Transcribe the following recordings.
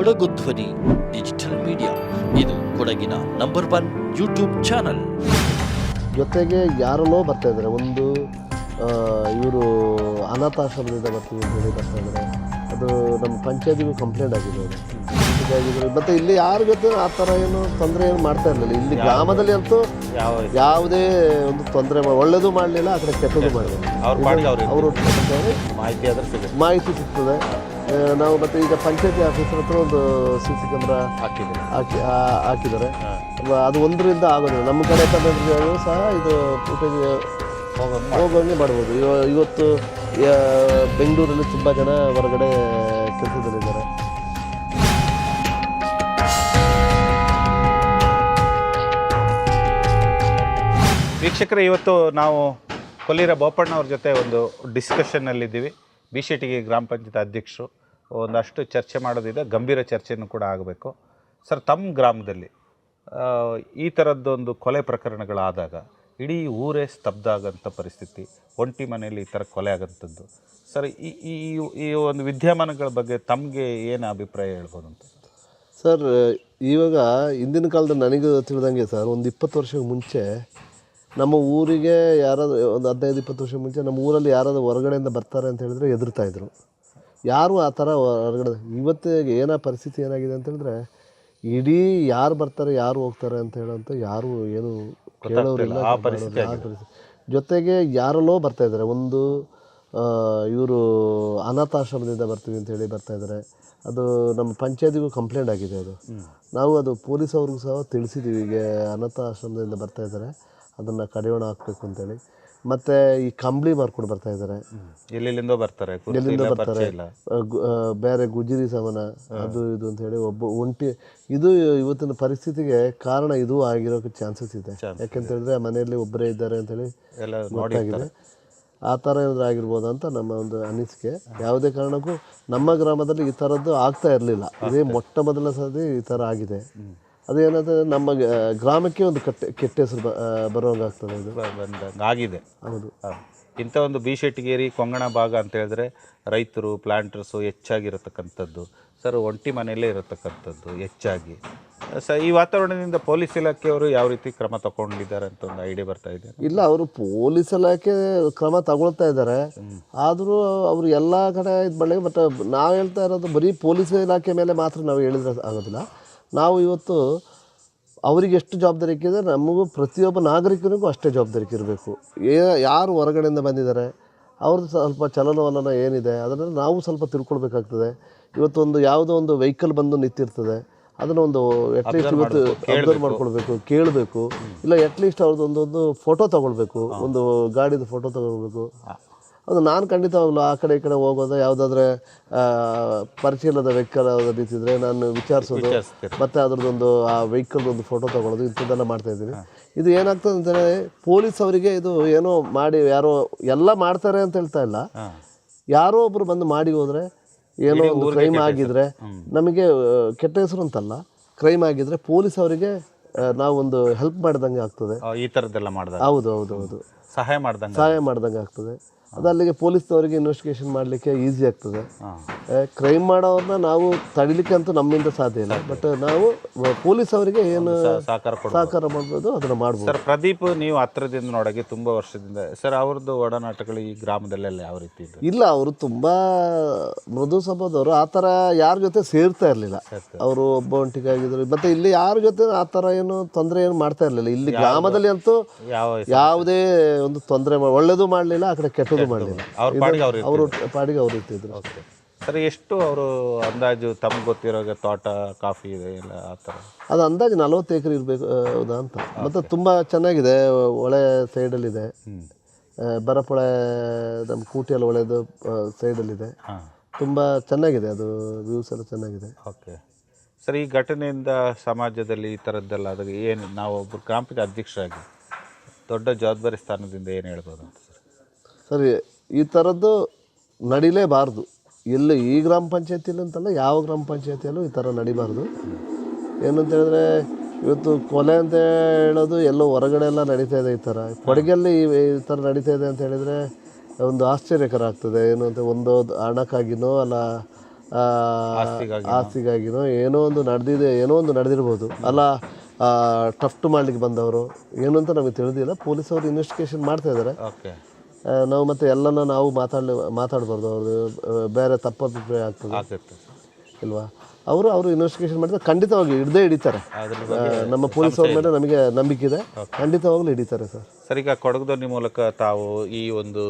ಕೊಡಗು ಧ್ವನಿ digital media. ಇದು ಕೊಡಗಿನ ನಂಬರ್ ಒನ್ ಯೂಟ್ಯೂಬ್ ಚಾನಲ್. ಜೊತೆಗೆ ಯಾರಲ್ಲೋ ಬರ್ತಾ ಇದ್ದಾರೆ. ಒಂದು ಇವರು ಅನಾಥಾಶ್ರಮದಿಂದ ಬರ್ತೀವಿ ಅಂತ ಹೇಳಿ ಬರ್ತಾ ಇದ್ದಾರೆ. ಅದು ನಮ್ಮ ಪಂಚಾಯತಿಗೂ ಕಂಪ್ಲೇಂಟ್ ಆಗಿದೆ ಮತ್ತು ಮತ್ತೆ ಇಲ್ಲಿ ಯಾರ ಜೊತೆ ಆ ಥರ ಏನು ತೊಂದರೆ ಏನು ಮಾಡ್ತಾ ಇರಲಿಲ್ಲ. ಇಲ್ಲಿ ಗ್ರಾಮದಲ್ಲಿ ಅಂತೂ ಯಾವುದೇ ಒಂದು ತೊಂದರೆ ಒಳ್ಳೇದು ಮಾಡಲಿಲ್ಲ ಆ ಕಡೆ ಕೆಟ್ಟದ್ದು ಮಾಡಲಿಲ್ಲ. ಅವ್ರ ಅವ್ರು ಅವರು ಮಾಹಿತಿ ಸಿಗ್ತದೆ. ನಾವು ಮತ್ತೆ ಈಗ ಪಂಚಾಯತಿ ಆಫೀಸರ್ ಹತ್ರ ಒಂದು ಸಿ ಸಿ ಕ್ಯಾಮ್ರಾ ಹಾಕಿದ್ರು ಹಾಕಿ ಹಾಕಿದ್ದಾರೆ. ಅದು ಒಂದರಿಂದ ಆಗೋದಿಲ್ಲ. ನಮ್ಮ ಕಡೆ ತಂತ್ರಜ್ಞಾನವು ಸಹ ಇದು ಫುಟೇಜ್ ಹೋಗೋಂಗೆ ಮಾಡ್ಬೋದು. ಇವ- ಇವತ್ತು ಬೆಂಗಳೂರಲ್ಲಿ ತುಂಬ ಜನ ಹೊರಗಡೆ ಕೆಲಸದಲ್ಲಿದ್ದಾರೆ. ವೀಕ್ಷಕರೇ ಇವತ್ತು ನಾವು ಕೊಲ್ಲಿರ ಬೋಪಣ್ಣವ್ರ ಜೊತೆ ಒಂದು ಡಿಸ್ಕಷನ್ನಲ್ಲಿದ್ದೀವಿ ಬಿ ಶೆಟ್ಟಿಗೆ ಟಿಗೆ ಗ್ರಾಮ ಪಂಚಾಯತ್ ಅಧ್ಯಕ್ಷರು. ಒಂದಷ್ಟು ಚರ್ಚೆ ಮಾಡೋದಿದೆ, ಗಂಭೀರ ಚರ್ಚೆಯನ್ನು ಕೂಡ ಆಗಬೇಕು. ಸರ್ ತಮ್ಮ ಗ್ರಾಮದಲ್ಲಿ ಈ ಥರದ್ದೊಂದು ಕೊಲೆ ಪ್ರಕರಣಗಳಾದಾಗ, ಇಡೀ ಊರೇ ಸ್ತಬ್ಧ ಆಗೋಂಥ ಪರಿಸ್ಥಿತಿ, ಒಂಟಿ ಮನೆಯಲ್ಲಿ ಈ ಥರ ಕೊಲೆ ಆಗೋಂಥದ್ದು. ಸರ್, ಈ ಈ ಒಂದು ವಿದ್ಯಮಾನಗಳ ಬಗ್ಗೆ ತಮಗೆ ಏನು ಅಭಿಪ್ರಾಯ ಹೇಳ್ಬೋದು ಅಂತ? ಸರ್, ಇವಾಗ ಹಿಂದಿನ ಕಾಲದ ನನಗೆ ತಿಳಿದಂಗೆ ಸರ್, ಒಂದು ಇಪ್ಪತ್ತು ವರ್ಷಕ್ಕೆ ಮುಂಚೆ ನಮ್ಮ ಊರಿಗೆ ಯಾರಾದರೂ, ಒಂದು ಹದಿನೈದು, ಇಪ್ಪತ್ತು ವರ್ಷ ಮುಂಚೆ ನಮ್ಮ ಊರಲ್ಲಿ ಯಾರಾದರೂ ಹೊರಗಡೆಯಿಂದ ಬರ್ತಾರೆ ಅಂತ ಹೇಳಿದ್ರೆ ಹೆದರ್ತಾ ಇದ್ರು. ಯಾರು ಆ ಥರ ಹೊರಗಡೆ ಇವತ್ತಿಗೆ ಏನೋ ಪರಿಸ್ಥಿತಿ ಏನಾಗಿದೆ ಅಂತೇಳಿದ್ರೆ ಇಡೀ ಯಾರು ಬರ್ತಾರೆ ಯಾರು ಹೋಗ್ತಾರೆ ಅಂತ ಹೇಳೋಂಥ ಯಾರು ಏನು ಕೇಳೋರಿಲ್ಲ ಆ ಪರಿಸ್ಥಿತಿ ಜೊತೆಗೆ ಯಾರಲ್ಲೋ ಬರ್ತಾ ಇದ್ದಾರೆ. ಒಂದು ಇವರು ಅನಾಥಾಶ್ರಮದಿಂದ ಬರ್ತೀವಿ ಅಂತ ಹೇಳಿ ಬರ್ತಾ ಇದ್ದಾರೆ. ಅದು ನಮ್ಮ ಪಂಚಾಯತಿಗೂ ಕಂಪ್ಲೇಂಟ್ ಆಗಿದೆ ಅದು. ನಾವು ಅದು ಪೊಲೀಸ್ ಅವ್ರಿಗೂ ಸಹ ತಿಳಿಸಿದ್ದೀವಿ ಈಗ ಅನಾಥಾಶ್ರಮದಿಂದ ಬರ್ತಾ ಇದ್ದಾರೆ. ಅದನ್ನು ಕಡಿವಾಣ ಹಾಕಬೇಕು ಅಂತೇಳಿ ಮತ್ತು ಈ ಕಂಬಳಿ ಮಾರ್ಕೊಂಡು ಬರ್ತಾ ಇದ್ದಾರೆ ಎಲ್ಲಿಂದ ಬರ್ತಾರೆ ಎಲ್ಲಿಂದ ಬರ್ತಾರೆ. ಗು- ಆ, ಬೇರೆ ಗುಜರಿ ಸಮಾನ ಅದು ಇದು ಅಂತ ಹೇಳಿ ಒಬ್ಬ ಒಂಟಿ ಇದು ಇವತ್ತಿನ ಪರಿಸ್ಥಿತಿಗೆ ಕಾರಣ ಇದು ಆಗಿರೋ ಚಾನ್ಸಸ್ ಇದೆ. ಯಾಕೆಂತ ಹೇಳಿದ್ರೆ ಮನೆಯಲ್ಲಿ ಒಬ್ಬರೇ ಇದ್ದಾರೆ ಅಂತ ಹೇಳಿ ಎಲ್ಲ ಗೊತ್ತಾಗಿದೆ. ಆ ಥರ ಏನಾದ್ರು ಆಗಿರ್ಬೋದು ಅಂತ ನಮ್ಮ ಒಂದು ಅನಿಸಿಕೆ. ಯಾವುದೇ ಕಾರಣಕ್ಕೂ ನಮ್ಮ ಗ್ರಾಮದಲ್ಲಿ ಈ ಥರದ್ದು ಆಗ್ತಾ ಇರಲಿಲ್ಲ. ಇದೇ ಮೊಟ್ಟ ಮೊದಲ ಸತಿ ಈ ಥರ ಆಗಿದೆ. ಅದೇನಂದ್ರೆ ನಮ್ಮ ಗ್ರಾಮಕ್ಕೆ ಒಂದು ಕಟ್ಟೆ ಕೆಟ್ಟ ಹೆಸರು ಬ ಬರುವಂಗಾಗ್ತದೆ ಇದು. ಬಂದಂಗೆ ಆಗಿದೆ. ಹೌದು. ಇಂಥ ಒಂದು ಬಿ ಶೆಟ್ಟಿಗೇರಿ ಕೊಂಗಣ ಭಾಗ ಅಂತ ಹೇಳಿದ್ರೆ ರೈತರು ಪ್ಲಾಂಟರ್ಸು ಹೆಚ್ಚಾಗಿರತಕ್ಕಂಥದ್ದು. ಸರ್ ಒಂಟಿ ಮನೆಯಲ್ಲೇ ಇರತಕ್ಕಂಥದ್ದು ಹೆಚ್ಚಾಗಿ. ಸ ಈ ವಾತಾವರಣದಿಂದ ಪೊಲೀಸ್ ಇಲಾಖೆಯವರು ಯಾವ ರೀತಿ ಕ್ರಮ ತಗೊಂಡಿದ್ದಾರೆ ಅಂತ ಒಂದು ಐಡಿಯಾ ಬರ್ತಾ ಇದೆ? ಇಲ್ಲ ಅವರು ಪೊಲೀಸ್ ಇಲಾಖೆ ಕ್ರಮ ತಗೊಳ್ತಾ ಇದ್ದಾರೆ. ಆದರೂ ಅವರು ಎಲ್ಲ ಕಡೆ ಇದು ಮಾಡಲಿ ಬಟ್ ನಾವು ಹೇಳ್ತಾ ಇರೋದು ಬರೀ ಪೊಲೀಸ್ ಇಲಾಖೆ ಮೇಲೆ ಮಾತ್ರ ನಾವು ಹೇಳಿದ್ರೆ ಆಗೋದಿಲ್ಲ. ನಾವು ಇವತ್ತು ಅವರಿಗೆ ಎಷ್ಟು ಜವಾಬ್ದಾರಿ ಇದೆ ನಮಗೂ ಪ್ರತಿಯೊಬ್ಬ ನಾಗರಿಕನಿಗೂ ಅಷ್ಟೇ ಜವಾಬ್ದಾರಿ ಇರಬೇಕು ಏ ಯಾರು ಹೊರಗಡೆಯಿಂದ ಬಂದಿದ್ದಾರೆ ಅವ್ರದ್ದು ಸ್ವಲ್ಪ ಚಲನವಲನ ಏನಿದೆ ಅದನ್ನು ನಾವು ಸ್ವಲ್ಪ ತಿಳ್ಕೊಳ್ಬೇಕಾಗ್ತದೆ. ಇವತ್ತೊಂದು ಯಾವುದೋ ಒಂದು ವೆಹಿಕಲ್ ಬಂದು ನಿಂತಿರ್ತದೆ ಅದನ್ನು ಒಂದು ಅಟ್ಲೀಸ್ಟ್ ಇವತ್ತು ಅಬ್ಸರ್ವ್ ಮಾಡ್ಕೊಳ್ಬೇಕು ಕೇಳಬೇಕು. ಇಲ್ಲ ಅಟ್ಲೀಸ್ಟ್ ಅವ್ರದ್ದು ಒಂದೊಂದು ಫೋಟೋ ತಗೊಳ್ಬೇಕು ಒಂದು ಗಾಡಿದು ಫೋಟೋ ತಗೊಳ್ಬೇಕು. ಅದು ನಾನು ಖಂಡಿತವಾಗ್ಲೂ ಆ ಕಡೆ ಈ ಕಡೆ ಹೋಗೋದು ಯಾವುದಾದ್ರೆ ಪರಿಚಯದ ವೆಹಿಕಲ್ ಬಿತ್ತಿದ್ರೆ ನಿಂತಿದ್ರೆ ನಾನು ವಿಚಾರಿಸೋದು ಮತ್ತೆ ಅದ್ರದ್ದೊಂದು ಆ ವೆಹಿಕಲ್ ಒಂದು ಫೋಟೋ ತಗೊಳ್ಳೋದು ಇಂಥದ್ದೆಲ್ಲ ಮಾಡ್ತಾ ಇದ್ದೀನಿ. ಇದು ಏನಾಗ್ತದೆ ಅಂತಂದ್ರೆ ಪೊಲೀಸ್ ಅವರಿಗೆ ಇದು ಏನೋ ಮಾಡಿ ಯಾರೋ ಎಲ್ಲ ಮಾಡ್ತಾರೆ ಅಂತ ಹೇಳ್ತಾ ಇಲ್ಲ. ಯಾರೋ ಒಬ್ರು ಬಂದು ಮಾಡಿ ಹೋದ್ರೆ ಏನೋ ಒಂದು ಕ್ರೈಮ್ ಆಗಿದ್ರೆ ನಮಗೆ ಕೆಟ್ಟ ಹೆಸರು ಅಂತಲ್ಲ ಕ್ರೈಮ್ ಆಗಿದ್ರೆ ಪೊಲೀಸ್ ಅವರಿಗೆ ನಾವು ನಾವೊಂದು ಹೆಲ್ಪ್ ಮಾಡ್ದಂಗೆ ಆಗ್ತದೆ. ಈ ಥರದ್ದೆಲ್ಲ ಮಾಡಿದಾಗ. ಹೌದು ಹೌದು ಹೌದು. ಸಹಾಯ ಮಾಡ್ದಂಗೆ ಸಹಾಯ ಮಾಡ್ದಂಗೆ ಆಗ್ತದೆ. ಅದು ಅಲ್ಲಿಗೆ ಪೊಲೀಸ್ನವರಿಗೆ ಇನ್ವೆಸ್ಟಿಗೇಷನ್ ಮಾಡಲಿಕ್ಕೆ ಈಸಿ ಆಗ್ತದೆ. ಕ್ರೈಮ್ ಮಾಡೋರನ್ನ ನಾವು ತಡಿಲಿಕ್ಕೆ ಅಂತೂ ನಮ್ಮಿಂದ ಸಾಧ್ಯ ಇಲ್ಲ. ಬಟ್ ನಾವು ಪೊಲೀಸ್ ಅವರಿಗೆ ಏನು ಸಹಕಾರ ಸಹಕಾರ ಮಾಡ್ಬೋದು ಅದನ್ನು ಮಾಡ್ಬೋದು. ಸರ್ ಪ್ರದೀಪ್ ನೀವು ಹತ್ರದಿಂದ ನೋಡೋಕೆ ತುಂಬ ವರ್ಷದಿಂದ ಸರ್ ಅವ್ರದ್ದು ಒಡನಾಟಗಳು ಈ ಗ್ರಾಮದಲ್ಲೆಲ್ಲ ಯಾವ ರೀತಿ ಇಲ್ಲ ಅವರು ತುಂಬಾ ಮೃದು ಸ್ವಭಾವದವರು. ಆ ಥರ ಯಾರ ಜೊತೆ ಸೇರ್ತಾ ಇರಲಿಲ್ಲ. ಅವರು ಒಬ್ಬ ಒಂಟಿಗಾಗಿದ್ರು. ಮತ್ತೆ ಇಲ್ಲಿ ಯಾರ ಜೊತೆ ಆ ಥರ ಏನು ತೊಂದರೆ ಏನು ಮಾಡ್ತಾ ಇರಲಿಲ್ಲ. ಇಲ್ಲಿ ಗ್ರಾಮದಲ್ಲಿ ಅಂತೂ ಯಾವುದೇ ಒಂದು ತೊಂದರೆ ಒಳ್ಳೇದು ಮಾಡಲಿಲ್ಲ ಆ ಕಡೆ ಕೆಟ್ಟದ್ದು ಮಾಡಲಿಲ್ಲ. ಅವ್ರ ಪಾಡಿಗೆ ಅವ್ರು ಅವರು ಪಾಡಿಗೆ ಅವ್ರು ಇರ್ತಿದ್ರು. ಓಕೆ ಸರ್ ಎಷ್ಟು ಅವರು ಅಂದಾಜು ತಮ್ಗೆ ಗೊತ್ತಿರೋಗೆ ತೋಟ ಕಾಫಿ ಇದೆ ಎಲ್ಲ ಆ ಥರ? ಅದು ಅಂದಾಜು ನಲವತ್ತು ಎಕರೆ ಇರಬೇಕು ಹೌದಾ ಅಂತ. ಮತ್ತು ತುಂಬ ಚೆನ್ನಾಗಿದೆ ಒಳೆ ಸೈಡಲ್ಲಿದೆ. ಬರಪೊಳೆ ನಮ್ಮ ಕೂಟಿಯಲ್ಲಿ ಹೊಳೆದು ಸೈಡಲ್ಲಿದೆ. ತುಂಬ ಚೆನ್ನಾಗಿದೆ ಅದು ವ್ಯೂಸ್ ಎಲ್ಲ ಚೆನ್ನಾಗಿದೆ. ಓಕೆ ಸರ್ ಈ ಘಟನೆಯಿಂದ ಸಮಾಜದಲ್ಲಿ ಈ ಥರದ್ದೆಲ್ಲ ಅದಕ್ಕೆ ಏನು ನಾವು ಒಬ್ಬರು ಗ್ರಾಮ ಅಧ್ಯಕ್ಷರಾಗಿ ದೊಡ್ಡ ಜವಾಬ್ದಾರಿ ಸ್ಥಾನದಿಂದ ಏನು ಹೇಳ್ಬೋದು ಅಂತ? ಸರ್ ಈ ಥರದ್ದು ನಡಿಲೇಬಾರ್ದು. ಎಲ್ಲ ಈ ಗ್ರಾಮ ಪಂಚಾಯತಿಲಿ ಅಂತಲ್ಲ ಯಾವ ಗ್ರಾಮ ಪಂಚಾಯತಿಯಲ್ಲೂ ಈ ಥರ ನಡಿಬಾರ್ದು. ಏನಂತ ಹೇಳಿದ್ರೆ ಇವತ್ತು ಕೊಲೆ ಅಂತ ಹೇಳೋದು ಎಲ್ಲೋ ಹೊರಗಡೆ ಎಲ್ಲ ನಡೀತಾ ಇದೆ ಈ ಥರ ಕೊಡಗಲ್ಲಿ ಈ ಥರ ನಡೀತಾ ಇದೆ ಅಂತ ಹೇಳಿದರೆ ಒಂದು ಆಶ್ಚರ್ಯಕರ ಆಗ್ತದೆ ಏನು ಅಂತ ಒಂದು ಹಣಕ್ಕಾಗಿನೋ ಅಲ್ಲ ಆಸ್ತಿಗಾಗಿನೋ. ಏನೋ ಒಂದು ನಡೆದಿದೆ ಏನೋ ಒಂದು ನಡೆದಿರ್ಬೋದು. ಅಲ್ಲ ಟಫ್ಟ್ ಮಾಡ್ಲಿಕ್ಕೆ ಬಂದವರು. ಏನು ಅಂತ ನಮಗೆ ತಿಳಿದಿಲ್ಲ. ಪೊಲೀಸವರು ಇನ್ವೆಸ್ಟಿಗೇಷನ್ ಮಾಡ್ತಾ ಇದ್ದಾರೆ. ನಾವು ಮತ್ತೆ ಎಲ್ಲನ ನಾವು ಮಾತಾಡಲಿ ಮಾತಾಡಬಾರ್ದು. ಅವರು ಬೇರೆ ತಪ್ಪಭಿಪ್ರಾಯ ಆಗ್ತದೆ. ಇಲ್ವಾ? ಅವರು ಅವರು ಇನ್ವೆಸ್ಟಿಗೇಷನ್ ಮಾಡಿದ್ರೆ ಖಂಡಿತವಾಗಿ ಹಿಡ್ದೇ ಹಿಡಿತಾರೆ. ನಮ್ಮ ಪೊಲೀಸ್ ಅವ್ರ ಮೇಲೆ ನಮಗೆ ನಂಬಿಕೆ ಇದೆ. ಖಂಡಿತವಾಗ್ಲೂ ಹಿಡಿತಾರೆ ಸರ್. ಸರ್ ಈಗ ಕೊಡಗದೊಂದಿ ಮೂಲಕ ತಾವು ಈ ಒಂದು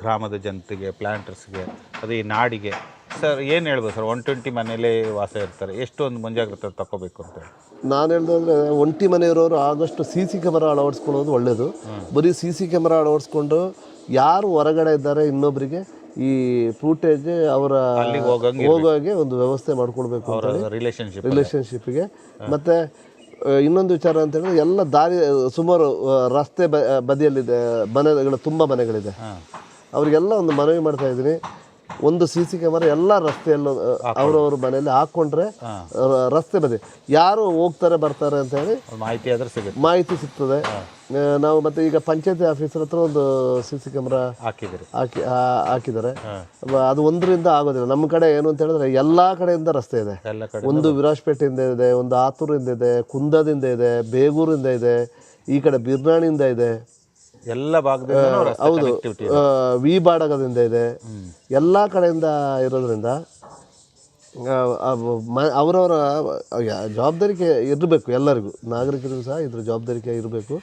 ಗ್ರಾಮದ ಜನತೆಗೆ ಪ್ಲಾಂಟರ್ಸ್ಗೆ ಅದು ಈ ನಾಡಿಗೆ ಸರ್ ಏನು ಹೇಳ್ಬೋದು ಸರ್? ಒನ್ ಟ್ವೆಂಟಿ ಮನೇಲೇ ವಾಸ ಇರ್ತಾರೆ. ಎಷ್ಟು ಒಂದು ಮುಂಜಾಗ್ರತೆ ತಗೋಬೇಕು ಅಂತ ನಾನು ಹೇಳ್ದಂದ್ರೆ ಒಂಟಿ ಮನೆಯವರವರು ಆದಷ್ಟು ಸಿ ಸಿ ಕ್ಯಾಮರಾ ಅಳವಡಿಸ್ಕೊಳ್ಳೋದು ಒಳ್ಳೆಯದು ಬರೀ ಸಿ ಸಿ ಕ್ಯಾಮರಾ ಅಳವಡಿಸ್ಕೊಂಡು ಯಾರು ಹೊರಗಡೆ ಇದ್ದಾರೆ ಇನ್ನೊಬ್ಬರಿಗೆ ಈ ಫೂಟೇಜ್ ಅವರ ಹೋಗೋಗೆ ಒಂದು ವ್ಯವಸ್ಥೆ ಮಾಡ್ಕೊಡ್ಬೇಕು ರಿಲೇಷನ್ಶಿಪ್ ರಿಲೇಷನ್ಶಿಪ್ಗೆ ಮತ್ತು ಇನ್ನೊಂದು ವಿಚಾರ ಅಂತ ಹೇಳಿದ್ರೆ ಎಲ್ಲ ದಾರಿ ಸುಮಾರು ರಸ್ತೆ ಬದಿಯಲ್ಲಿದೆ ಮನೆಗಳು ತುಂಬ ಮನೆಗಳಿದೆ. ಅವರಿಗೆಲ್ಲ ಒಂದು ಮನವಿ ಮಾಡ್ತಾ ಇದ್ದೀನಿ. ಒಂದು ಸಿ ಸಿ ಕ್ಯಾಮರಾ ಎಲ್ಲ ರಸ್ತೆಯಲ್ಲೂ ಅವರವ್ರ ಮನೆಯಲ್ಲಿ ಹಾಕೊಂಡ್ರೆ ರಸ್ತೆ ಬದಿ. ಯಾರು ಹೋಗ್ತಾರೆ ಬರ್ತಾರೆ ಅಂತ ಹೇಳಿ ಮಾಹಿತಿ ಆದ್ರೆ ಸಿಗುತ್ತೆ. ಮಾಹಿತಿ ಸಿಗ್ತದೆ. ನಾವು ಮತ್ತೆ ಈಗ ಪಂಚಾಯತಿ ಆಫೀಸರ್ ಹತ್ರ ಒಂದು ಸಿ ಸಿ ಕ್ಯಾಮ್ರಾ ಹಾಕಿದ್ದಾರೆ. ಹಾಕಿ ಹಾಕಿದ್ದಾರೆ. ಅದು ಒಂದರಿಂದ ಆಗೋದಿಲ್ಲ. ನಮ್ಮ ಕಡೆ ಏನು ಅಂತ ಹೇಳಿದ್ರೆ ಎಲ್ಲಾ ಕಡೆಯಿಂದ ರಸ್ತೆ ಇದೆ. ಒಂದು ವಿರಾಜ್ಪೇಟೆಯಿಂದ ಇದೆ ಒಂದು ಆತೂರಿಂದ ಇದೆ ಕುಂದದಿಂದ ಇದೆ ಬೇಗೂರಿಂದ ಇದೆ ಈ ಕಡೆ ಬಿರ್ನಾಣಿಯಿಂದ ಇದೆ. ಎಲ್ಲ ಭಾಗದಿಂದ ಹೌದು. ವಿ ಬಾಡಗದಿಂದ ಇದೆ. ಎಲ್ಲ ಕಡೆಯಿಂದ ಇರೋದ್ರಿಂದ ಅವರವರ ಜವಾಬ್ದಾರಿಕೆ ಇರಬೇಕು ಎಲ್ಲರಿಗೂ. ನಾಗರಿಕರಿಗೂ ಸಹ ಇದ್ರ ಜವಾಬ್ದಾರಿಕೆ ಇರಬೇಕು.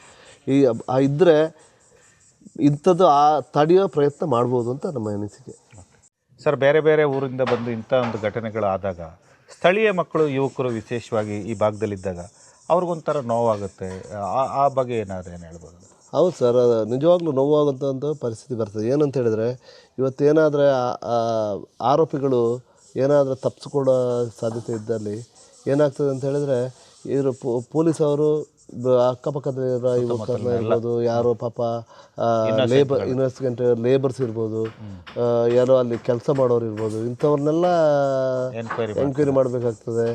ಈ ಇದ್ರೆ ಇದ್ದರೆ ಇಂಥದ್ದು ಆ ತಡೆಯೋ ಪ್ರಯತ್ನ ಮಾಡ್ಬೋದು ಅಂತ ನಮ್ಮ ಅನಿಸಿಕೆ. ಸರ್ ಬೇರೆ ಬೇರೆ ಊರಿಂದ ಬಂದು ಇಂಥ ಒಂದು ಘಟನೆಗಳು ಆದಾಗ ಸ್ಥಳೀಯ ಮಕ್ಕಳು ಯುವಕರು ವಿಶೇಷವಾಗಿ ಈ ಭಾಗದಲ್ಲಿದ್ದಾಗ ಅವ್ರಿಗೊಂಥರ ನೋವಾಗುತ್ತೆ. ಆ ಆ ಬಗ್ಗೆ ಏನಾದರೂ ಏನು ಹೇಳ್ಬೋದು? ಹೌದು ಸರ್ ಅದು ನಿಜವಾಗ್ಲೂ ನೋವಾಗುವಂಥ ಪರಿಸ್ಥಿತಿ ಬರ್ತದೆ. ಏನಂತ ಹೇಳಿದ್ರೆ ಇವತ್ತೇನಾದರೆ ಆರೋಪಿಗಳು ಏನಾದರೂ ತಪ್ಪಿಸ್ಕೊಳ್ಳೋ ಸಾಧ್ಯತೆ ಇದ್ದಲ್ಲಿ ಏನಾಗ್ತದೆ ಅಂತ ಹೇಳಿದ್ರೆ ಇವರು ಪೊಲೀಸ್ ಅವರು ಅಕ್ಕಪಕ್ಕದಲ್ಲಿರೋ ಯುವಕರನ್ನ ಇರ್ಬೋದು ಯಾರೋ ಪಾಪ ಲೇಬರ್ ಇನ್ವೆಸ್ಟಿಗೇಟ್ ಲೇಬರ್ಸ್ ಇರ್ಬೋದು ಯಾರೋ ಅಲ್ಲಿ ಕೆಲಸ ಮಾಡೋರು ಇರ್ಬೋದು ಇಂಥವ್ರನ್ನೆಲ್ಲ ಎನ್ಕ್ವೈರಿ ಮಾಡಬೇಕಾಗ್ತದೆ.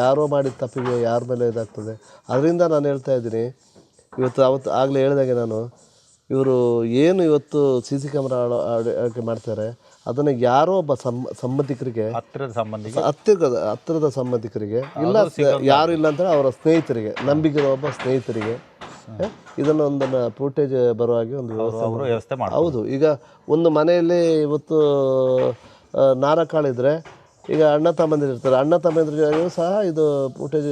ಯಾರೋ ಮಾಡಿದ ತಪ್ಪಿಗೆ ಯಾರ ಮೇಲೆ ಇದಾಗ್ತದೆ. ಅದರಿಂದ ನಾನು ಹೇಳ್ತಾ ಇದ್ದೀನಿ ಇವತ್ತು ಅವತ್ತು ಆಗಲೇ ಹೇಳಿದಾಗೆ ನಾನು ಇವರು ಏನು ಇವತ್ತು ಸಿ ಸಿ ಕ್ಯಾಮ್ರಾ ಅಳವಡಿಕೆ ಮಾಡ್ತಾರೆ ಅದನ್ನು ಯಾರೋ ಒಬ್ಬ ಸಂಬಂಧಿಕರಿಗೆ ಹತ್ತಿರದ ಸಂಬಂಧಿಗೆ. ಹತ್ತಿರದ ಹತ್ತಿರದ ಸಂಬಂಧಿಕರಿಗೆ ಇಲ್ಲ ಯಾರು ಇಲ್ಲ ಅಂದರೆ ಅವರ ಸ್ನೇಹಿತರಿಗೆ ನಂಬಿಕೆ ಒಬ್ಬ ಸ್ನೇಹಿತರಿಗೆ? ಇದನ್ನು ಒಂದನ್ನು ಫೂಟೇಜ್ ಬರೋ ಹಾಗೆ ಒಂದು ವ್ಯವಸ್ಥೆ ಮಾಡಿ. ಹೌದು ಈಗ ಒಂದು ಮನೆಯಲ್ಲಿ ಇವತ್ತು ನಾರಕಾಳಿದ್ರೆ ಈಗ ಅಣ್ಣ ತಮ್ಮಂದಿರು ಇರ್ತಾರೆ ಅಣ್ಣ ತಮ್ಮಂದಿರ ಸಹ ಇದು ಫುಟೇಜ್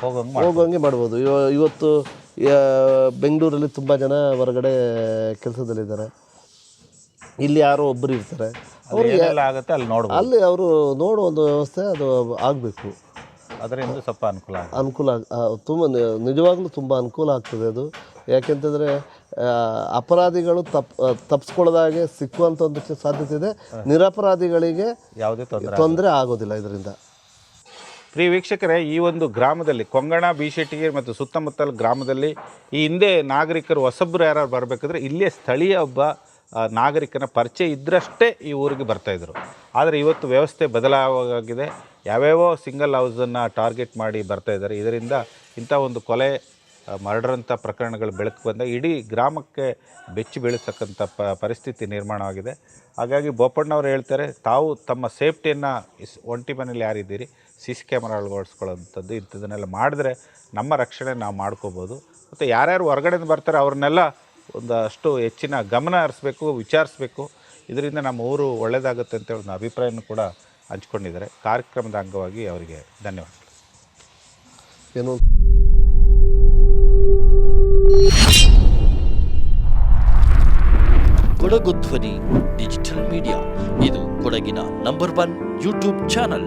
ಹೋಗಂಗೆ ಹೋಗೋಂಗೆ ಮಾಡ್ಬೋದು. ಇವ- ಇವತ್ತು ಬೆಂಗಳೂರಲ್ಲಿ ತುಂಬ ಜನ ಹೊರಗಡೆ ಕೆಲಸದಲ್ಲಿದ್ದಾರೆ. ಇಲ್ಲಿ ಯಾರೋ ಒಬ್ಬರು ಇರ್ತಾರೆ. ಅಲ್ಲಿ ಏನೆಲ್ಲ ಆಗುತ್ತೆ ಅಲ್ಲಿ ನೋಡ್ಬೋದು. ಅಲ್ಲಿ ಅವರು ನೋಡೋ ಒಂದು ವ್ಯವಸ್ಥೆ ಅದು ಆಗಬೇಕು. ಅದರಿಂದ ಸ್ವಲ್ಪ ಅನುಕೂಲ ಅನುಕೂಲ ತುಂಬ ನಿಜವಾಗ್ಲೂ ತುಂಬ ಅನುಕೂಲ ಆಗ್ತದೆ ಅದು. ಯಾಕೆಂತಂದರೆ ಅಪರಾಧಿಗಳು ತಪ್ ತಪ್ಪಿಸ್ಕೊಳ್ಳೋದಾಗೆ ಸಿಕ್ಕುವಂಥ ಒಂದು ಸಾಧ್ಯತೆ ಇದೆ. ನಿರಪರಾಧಿಗಳಿಗೆ ಯಾವುದೇ ತೊಂದರೆ ಆಗೋದಿಲ್ಲ ಇದರಿಂದ. ಪ್ರಿಯ ವೀಕ್ಷಕರೇ, ಈ ಒಂದು ಗ್ರಾಮದಲ್ಲಿ, ಕೊಂಗಣ, ಬಿಶೆಟ್ಟಿಗೆ ಮತ್ತು ಸುತ್ತಮುತ್ತಲ ಗ್ರಾಮದಲ್ಲಿ ಈ ಹಿಂದೆ ನಾಗರಿಕರು ಹೊಸಬ್ರು ಯಾರು ಬರಬೇಕಾದ್ರೆ ಇಲ್ಲೇ ಸ್ಥಳೀಯ ಒಬ್ಬ ನಾಗರಿಕನ ಪರಿಚಯ ಇದ್ದರಷ್ಟೇ ಈ ಊರಿಗೆ ಬರ್ತಾಯಿದ್ರು ಆದರೆ ಇವತ್ತು ವ್ಯವಸ್ಥೆ ಬದಲಾವಾಗಿದೆ. ಯಾವ್ಯಾವೋ ಸಿಂಗಲ್ ಹೌಸನ್ನು ಟಾರ್ಗೆಟ್ ಮಾಡಿ ಬರ್ತಾ ಇದ್ದಾರೆ. ಇದರಿಂದ ಇಂಥ ಒಂದು ಕೊಲೆ ಮರ್ಡರ್ ಅಂತ ಪ್ರಕರಣಗಳು ಬೆಳಕು ಬಂದ ಇಡೀ ಗ್ರಾಮಕ್ಕೆ ಬೆಚ್ಚಿ ಬೀಳತಕ್ಕಂಥ ಪ, ಪರಿಸ್ಥಿತಿ ನಿರ್ಮಾಣವಾಗಿದೆ. ಹಾಗಾಗಿ ಬೋಪಣ್ಣವರು ಹೇಳ್ತಾರೆ, ತಾವು ತಮ್ಮ ಸೇಫ್ಟಿಯನ್ನು ಇಸ್, ಒಂಟಿ ಮನೇಲಿ ಯಾರಿದ್ದೀರಿ? ಸಿ ಸಿ ಕ್ಯಾಮರಾ ಅಳವಡಿಸ್ಕೊಳ್ಳೋಂಥದ್ದು ಇಂಥದ್ದನ್ನೆಲ್ಲ ಮಾಡಿದ್ರೆ ನಮ್ಮ ರಕ್ಷಣೆ ನಾವು ಮಾಡ್ಕೋಬೋದು. ಮತ್ತು ಯಾರ್ಯಾರು ಹೊರಗಡೆಯಿಂದ ಬರ್ತಾರೆ ಅವ್ರನ್ನೆಲ್ಲ ಒಂದಷ್ಟು ಹೆಚ್ಚಿನ ಗಮನ ಹರಿಸ್ಬೇಕು ವಿಚಾರಿಸ್ಬೇಕು. ಇದರಿಂದ ನಮ್ಮ ಊರು ಒಳ್ಳೆಯದಾಗುತ್ತೆ ಅಂತ ಒಂದು ಅಭಿಪ್ರಾಯನ ಕೂಡ ಹಂಚ್ಕೊಂಡಿದ್ದಾರೆ. ಕಾರ್ಯಕ್ರಮದ ಅಂಗವಾಗಿ ಅವರಿಗೆ ಧನ್ಯವಾದ ಏನು? ಕೊಡಗು ಧ್ವನಿ ಡಿಜಿಟಲ್ ಮೀಡಿಯಾ. ಇದು ಕೊಡಗಿನ ನಂಬರ್ ಒನ್ ಯೂಟ್ಯೂಬ್ ಚಾನಲ್.